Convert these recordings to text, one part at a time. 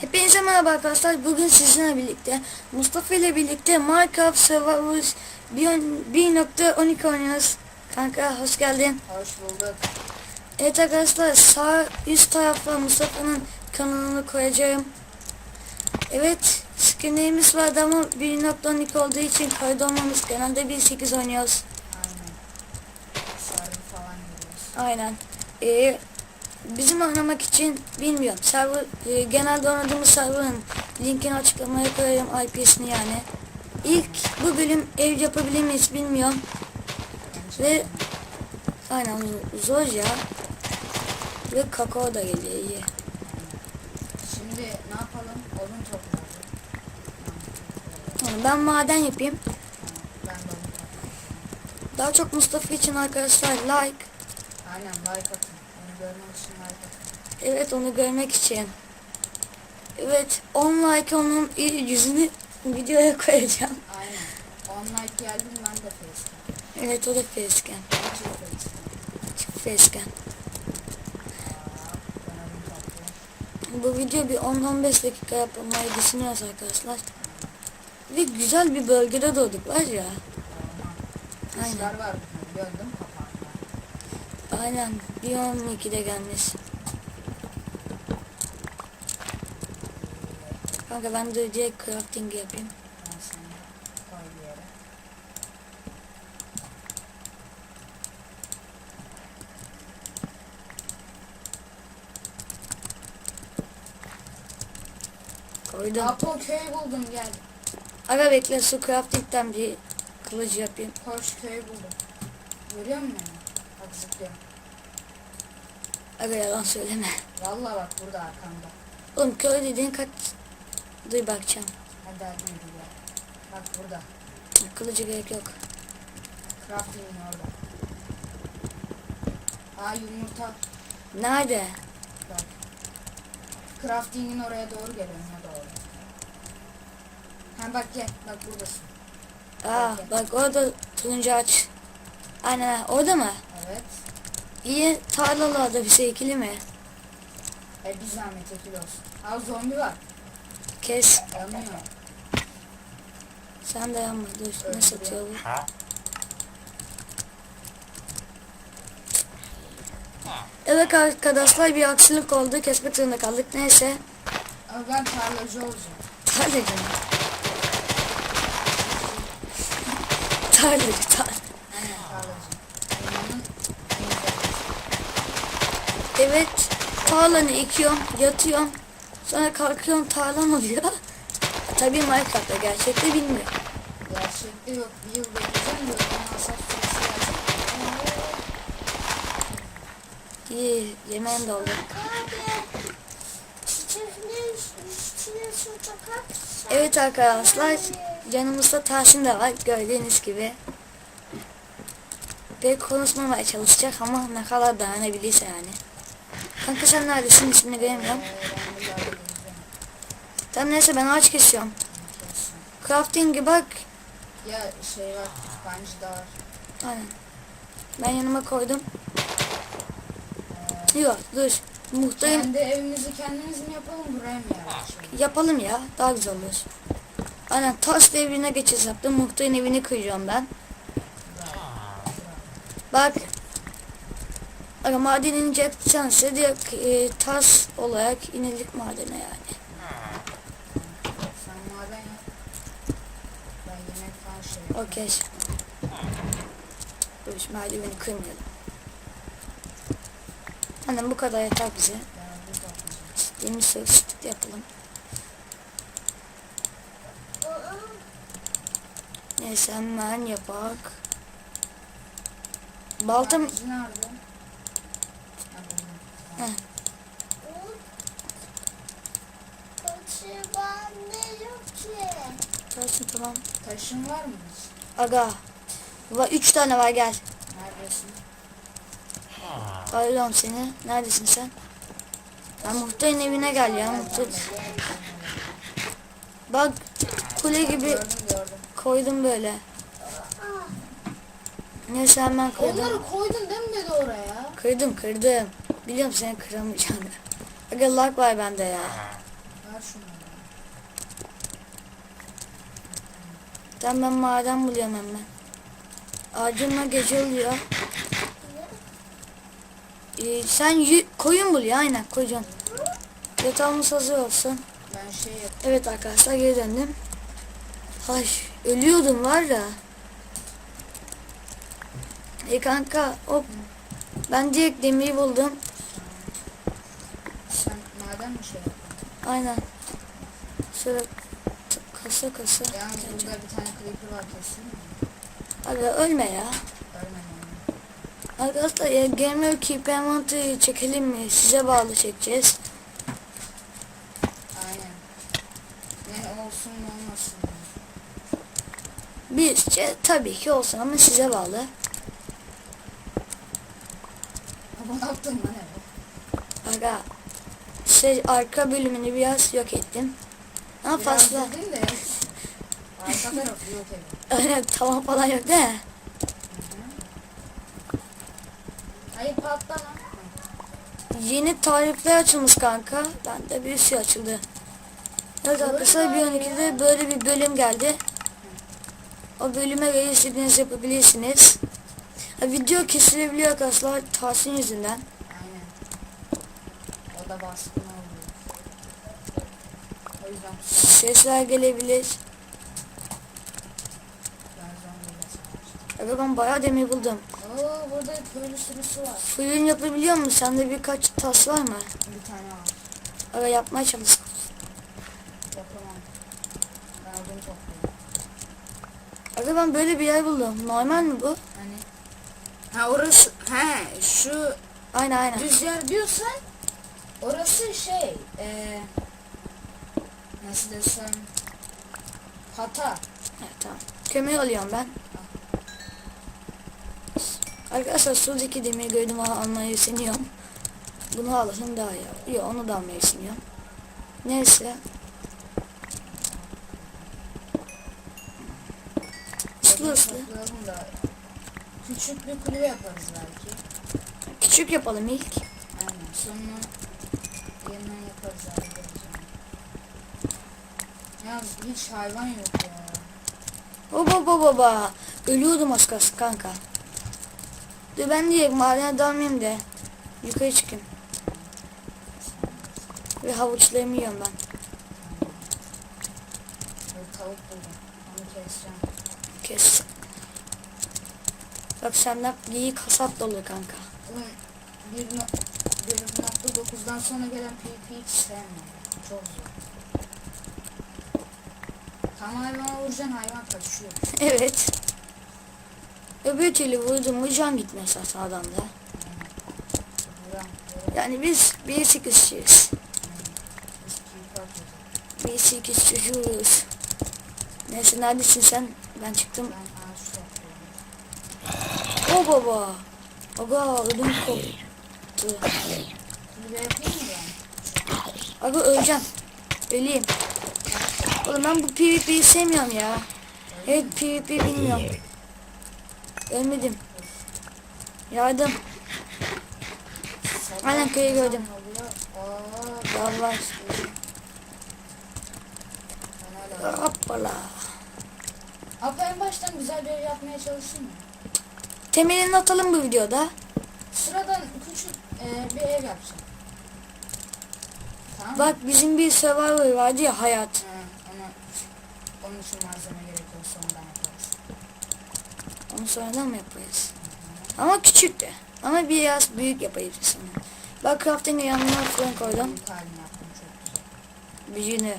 Hepinize merhaba arkadaşlar. Bugün sizinle birlikte Mustafa ile birlikte Minecraft Survivors 1.12 oynuyoruz. Kanka hoş geldin. Hoş bulduk. Evet arkadaşlar sağ üst tarafta Mustafa'nın kanalını koyacağım. Evet screenlerimiz vardı ama 1.12 olduğu için kaydolmamış. Genelde 1.8 oynuyoruz. Aynen. Sarı falan giriyoruz. Aynen. Ee, bizim oynamak için bilmiyorum. Server, e, genelde oynadığımız serverın linkini açıklamaya koyarım IP'sini yani. İlk bu bölüm ev yapabilir miyiz bilmiyorum. Ve aynen zor ya. Ve kakao da geliyor iyi. Şimdi ne yapalım? Odun toplayalım. Ben maden yapayım. Ben. Daha çok Mustafa için arkadaşlar like. Aynen like atın. Görmek için atın. Evet onu görmek için. Evet 10 like onun yüzünü videoya koyacağım. Aynen. 10 like geldim ben de facecam. Evet o da facecam. Açık facecam. Bu video bir 10-15 dakika yapmayı düşünüyoruz arkadaşlar. Ve güzel bir bölgede doğduk var ya. Aynen. Kuşlar var. Gördüm. Aynen bir 12'de gelmiş. Kanka ben de direkt crafting yapayım. Koydum. Apo köy buldum gel. Aga bekle su crafting'den bir kılıç yapayım. Koş köy buldum. Görüyor musun beni? Bak zıplıyorum. Aga yalan söyleme. Valla bak burada arkamda. Oğlum köy dediğin kaç... Dur bakacağım. Hadi hadi yürü gel. Bak burada. Kılıcı gerek yok. Crafting'in orada. Aa yumurta. Nerede? Bak. Crafting'in oraya doğru gel önüne doğru. Ha bak gel. Bak buradasın. Aa bak orada turuncu ağaç. Aynen orada mı? Evet. İyi tarlalarda bir şey ikili mi? E bir zahmet ekil olsun. Aa zombi var. Kes. Yanıyor. Sen de yanma dur. Ne satıyor bu? Evet arkadaşlar bir aksilik oldu. Kesmek zorunda kaldık. Neyse. Ama ben tarlacı olacağım. Tarlacı mı? Tarlacı tar. Aynen tarlacı. Dünyanın en güzel. Evet. Tarlanı ekiyorum. Yatıyorum. Sonra kalkıyorum tarlam oluyor. Tabii Minecraft'ta gerçekte bilmiyorum. Gerçekte yok. Bir yıl bekleyeceğim de gelecek. İyi yemeğim de oldu. Evet arkadaşlar yanımızda Tahsin de var gördüğünüz gibi. Pek konuşmamaya çalışacak ama ne kadar dayanabilirse yani. Kanka sen neredesin ismini edeceğim. Tamam neyse ben ağaç kesiyorum. Crafting'e bak. Ya şey var, kütüphaneci de var. Aynen. Ben yanıma koydum. Ee, Yok dur. Muhtayım kendi evimizi kendimiz mi yapalım buraya mı yerleşelim? yapalım ya daha güzel olur. Aynen tas devrine geçiş yaptım. Muhtayın evini kıracağım ben. Bak. Aga maden inecek şansı direkt e, tas olarak inelik madene yani. Sen maden yap. Ben yemek falan şey yapayım. Okey. Dur şu merdiveni kırmayalım. Annem bu kadar yeter bize. Yeni sözlük yapalım. Neyse hemen yapak. Baltam nerede? Ha, buldum. Heh. Taşın tamam. Taşın var mı? Aga. Va üç tane var gel. Neredesin? Arıyorum seni. Neredesin sen? Ya muhtarın evine gel ya muhtar. Bak kule gibi Gördüm gördüm. koydum böyle. Neyse hemen kırdım. Onları koydun değil mi dedi oraya? Kırdım kırdım. Biliyorum seni kıramayacağını. Aga lag var bende ya. Ben ben maden buluyorum hemen. Ağacınla gece oluyor. Ee, sen koyun bul ya aynen koyun. Yatağımız hazır olsun. Ben şey yap. Evet arkadaşlar geri döndüm. Ay ölüyordum var ya. E kanka hop. Ben direkt demiri buldum. Sen maden mi şey yaptın? Aynen. Şöyle kasa kasa. Yalnız burada bir tane creeper var kesin? Abi ölme ya. Ölmedim. Arkadaşlar ya Gamer Keep Inventory'yi çekelim mi? Size bağlı çekeceğiz. Aynen. Ne olsun mu olmasın mı? Bizce tabii ki olsun ama size bağlı. Baba ne yaptın lan eve? Aga şey arka bölümünü biraz yok ettim. Ama Biraz fazla. de. Arka tarafı yok evi. Öyle tamam falan yok mi? Hayır patla lan. Yeni tarifler açılmış kanka. Bende bir şey açıldı. Evet arkadaşlar bir öncekinde böyle bir bölüm geldi. O bölüme göre istediğiniz yapabilirsiniz. Ha, video kesilebiliyor arkadaşlar Tahsin yüzünden. Aynen. O da baskın oluyor. O yüzden Sesler gelebilir. ben zombiyle Evet ben bayağı demir buldum. Oo burada köylü sürüsü var. Fırın yapabiliyor musun? Sende birkaç tas var mı? Bir tane var. Ara yapmaya çalış. Yapamam. Ben odun topluyorum. Aga ben böyle bir yer buldum. Normal mi bu? Hani? Ha orası, he şu Aynen aynen. düz yer diyorsan orası şey, eee nasıl desem hata. Evet, tamam. Kömür alıyorum ben. Arkadaşlar suzdaki demir gördüm almayı siniyorum. Bunu alasın daha iyi. Yok onu da almayı siniyorum. Neyse. Toplayalım da küçük bir kulübe yaparız belki. Küçük yapalım ilk. Aynen. Sonra yeniden yaparız onu. Ya hiç hayvan yok ya. Baba baba baba. Ölüyordum az kalsın kanka. Dur ben diye madene dalmayayım da. Yukarı çıkayım. Ve havuçlarımı yiyorum ben. Bir tavuk buldum. Onu keseceğim. Kes. Bak senden iyi kasap dolu kanka. Oğlum 1.9'dan sonra gelen PvP hiç sevmiyorum. Çok zor. Tam hayvana vuracaksın hayvan kaçıyor. Evet. Öbür türlü vurdum mu can gitmez. Vuran, vuran. Yani biz bir sekiz kişiyiz. Biz PvP atıyoruz. Bir sekiz çocuğuz. Neyse neredesin sen? Ben çıktım. O baba. Aga ödüm koptu. Aga öleceğim. Öleyim. Oğlum ben bu PvP'yi sevmiyorum ya. Evet PvP bilmiyorum. Ölmedim. Yardım. Aynen, köyü gördüm. hala- Hoppala. Abi en baştan güzel bir ev yapmaya çalışayım mı? Temelini atalım bu videoda. Sıradan küçük e, bir ev yapacağım. Tamam mı? Bak bizim bir survivor vardı ya hayat. Ha, ona, onun için malzeme yaparız. Onu sonradan mı yaparız? Ama küçük de. Ama biraz büyük yaparız sonra. Bak crafting'e yanına fırın koydum. Büyüğünü.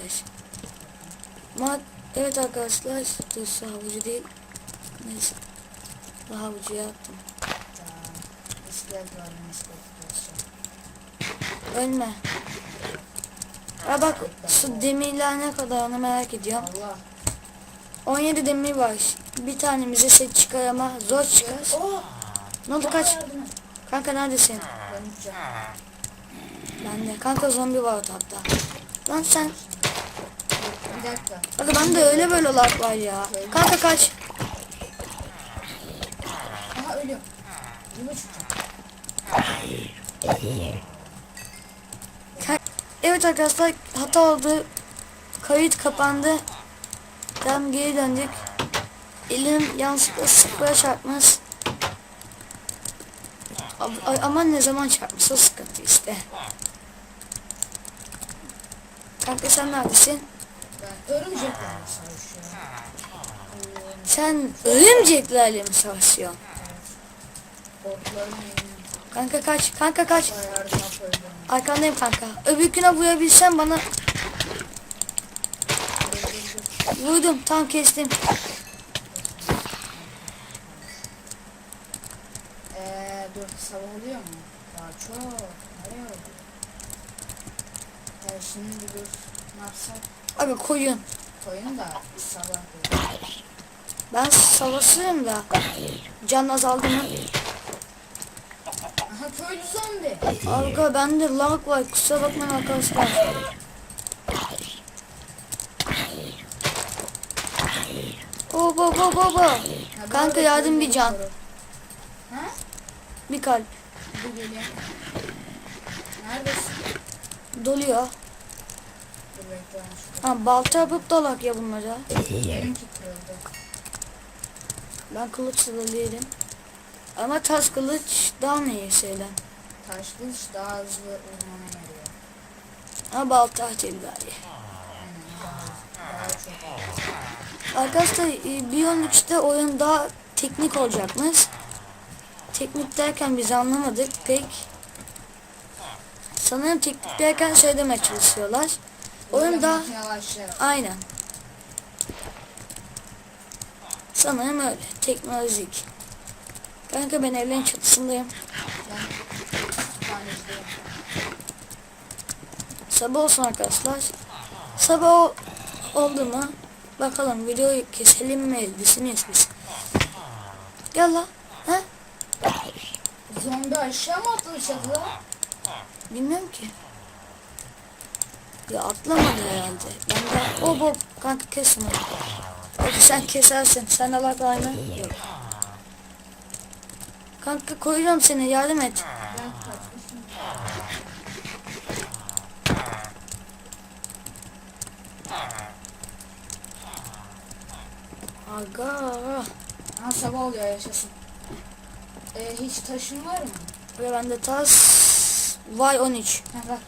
Evet. Ama evet arkadaşlar. Dur havucu değil. Neyse. Bu havucu yaptım. Ölme. Ha bak şu demirler ne kadar onu merak ediyorum. Allah. 17 demir var. Bir tanemize set çıkar ama zor çıkar. Oh! Ne oldu kaç? yardım. Kanka neredesin? Ben de. Kanka zombi var hatta. Lan sen. Bir dakika. Kanka ben de öyle böyle lag var ya. Kanka kaç. Aha ölüyorum. Evet arkadaşlar hata oldu. Kayıt kapandı. Tam geri döndük. Elim yanlışlıkla sıfıra çarpmış. Ama ne zaman çarpmışsa sıkıntı işte. Kanka sen neredesin? Ben Sen örümceklerle mi savaşıyorsun? Kanka kaç, kanka kaç. Arkandayım kanka. Öbürküne vurabilsem bana vurdum. Tam kestim. Eee dur sabah oluyor mu? Daha çok. Nereye oldu? Ee, şimdi dur. Ne yapsak? Abi koyun. Koyun da sabah dur. Ben savaşırım da. Can azaldı mı? Aha köylü zombi. Arka bende lag var. Kusura bakmayın arkadaşlar. Oba oba. Ha, bu Kanka yardım bir can. Ha? Bir kalp. Bu geliyor. Neredesin? Doluyor. Ha balta yapıp dalak ya bunlara. Ben kılıçla dalıyorum. Ama taş kılıç daha mı iyi şeyden? Taş kılıç daha hızlı vurmana yarıyor. Ha balta. Aynen daha hızlı. Daha çok. Arkadaşlar e, Beyond 3'te oyun daha teknik olacakmış. Teknik derken biz anlamadık pek. Sanırım teknik derken şey demeye çalışıyorlar. Oyun makinelaşıyor. aynen. Sanırım öyle. Teknolojik. Kanka ben evlerin çatısındayım. Sabah olsun arkadaşlar. Sabah oldu mu? Bakalım videoyu keselim mi elbisini biz. Gel la. Ha? Zombi aşağı mı atladı çatıda? Bilmiyorum ki. Ya atlamadı herhalde. Ben de o bu kanka kesin onu. Hadi sen kesersin. Sen bak aynı. Yok. Kanka koyuyorum seni yardım et. Ben kaçmışım. Aga. Ha sabah oluyor yaşasın. Ee, hiç taşın var mı? Ve bende tas Vay 13. Ha bak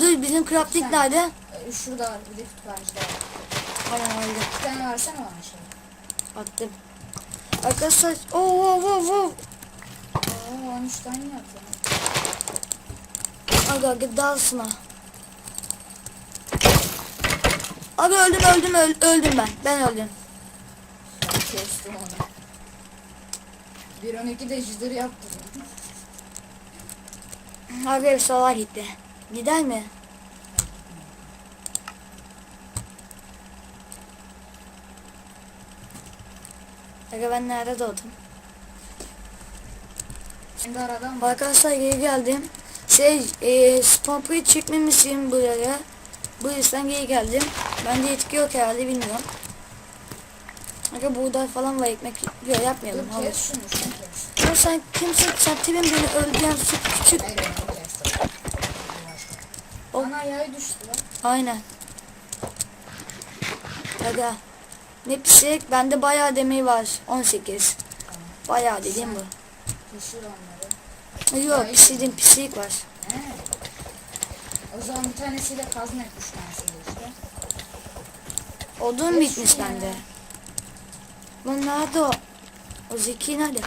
Dur bizim crafting Sen- nerede? e, şurada var bir de kütüphanecide var. Tamam aldım. Bir tane versene bana şey. Attım. Arkadaşlar. Oo oo oo oo. Oo 13 tane yaptım. Aga gıdasına. Abi öldüm öldüm öl- öldüm ben. Ben öldüm. Kestim onu. 1.12 de jitter yaptı. Abi sola gitti. Gider mi? Aga ben nerede doğdum? Şimdi aradan? Arkadaşlar geri geldim. Şey, e, spawn çekmemişim buraya. Bu yüzden geri geldim. Bende yetki yok herhalde bilmiyorum. Aga buğday falan var ekmek yok yapmayalım. Dur Hayır. Ya sen kimsin? Sen tipin beni öldüren su küçük. O- Ana yay düştü lan. Aynen. Aga. Ne pislik. Bende bayağı demeyi var. 18. Bayağı dediğim bu. Pişir onları. Yok pisliğin pislik var. He. O zaman bir tanesiyle kazma et üç tanesiyle işte. Odun bitmiş şunu ya. Lan nerede o? O Zeki nerede?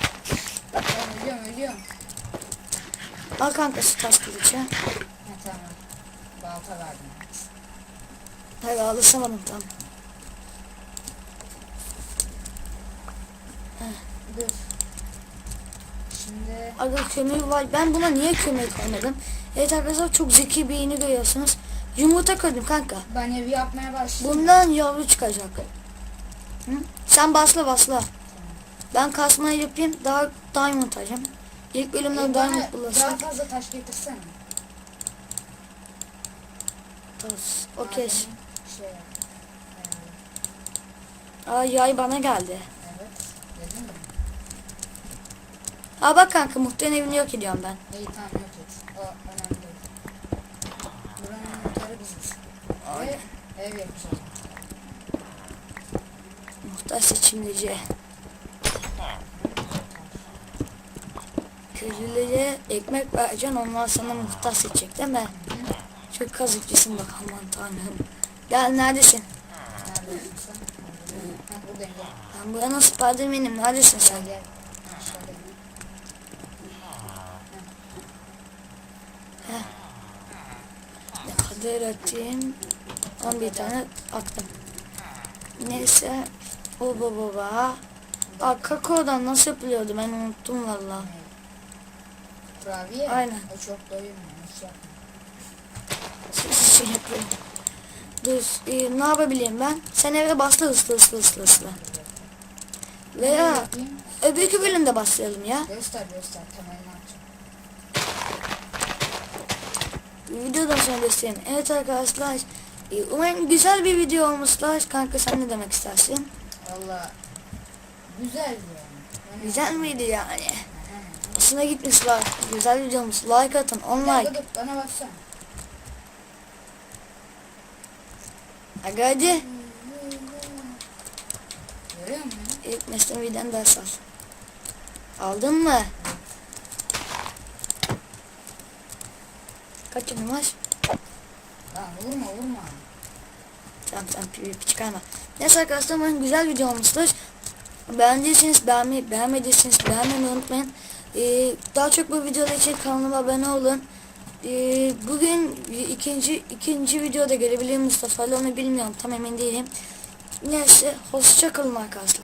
Ölüyorum ölüyorum. Al kanka şu taş kılıcı. Ha tamam. Balta verdim. Hayır alışamadım tam. Dur. Şimdi Aga kömür var. Ben buna niye kömür koymadım? Evet arkadaşlar çok zeki bir iğne görüyorsunuz. Yumurta koydum kanka. ben evi yapmaya başladım. Bundan yavru çıkacak. Hı? Sen basla basla. Ben kasmayı yapayım. Daha diamond alacağım. İlk bölümden Ee, diamond bana daha bulasın. fazla taş getirsene. Taş. Okey. Şey. Ayarla. Aa yay bana geldi. Evet. Dedim mi? Aa bak kanka muhtemelen evini yok ediyorum ben. İyi tamam yok et. O önemli değil. Buranın anahtarı Ev yapacağım. Muhtaç seçimlice. Köylülere ekmek vereceksin ondan sonra muhtaç seçecek değil mi? Çok kazıkçısın bak aman tanrım. Gel neredesin? Ben buranın Spiderman'im neredesin sen? Gel. Ne kadar atayım? 11 tane attım. Neyse. Baba baba. Aa kakaodan nasıl yapılıyordu ben unuttum valla. Kurabiye. Aynen. O çok. Hiç yapma. Şey yapıyorum. Dur e, ne yapabileyim ben? Sen eve bastı hızlı hızlı hızlı hızlı. Veya yapayım? öbürkü bölümde başlayalım ya. Göster göster. Temelini atacağım. Videodan sonra göstereyim. Evet arkadaşlar. e, Umarım güzel bir video olmuşlar. Kanka sen ne demek istersin? Valla güzel yani. Güzel miydi yani? Hoşuna gitmişler. Güzel videomuz. Like atın. On like. dur, bana baksana. Hadi hadi. Görüyor musun? İlk mesleğimden ders al. Aldın mı? Kaç yılın var? Lan vurma vurma. Tamam sen PvP çıkarma. Neyse arkadaşlar umarım güzel video olmuştur. Beğendiyseniz beğenmeyi, beğenmediyseniz beğenmeyi unutmayın. Ee, daha çok bu videolar için kanalıma abone olun. Ee, bugün ikinci ikinci videoda gelebilir Mustafa ile onu bilmiyorum tam emin değilim. Neyse hoşça kalın arkadaşlar.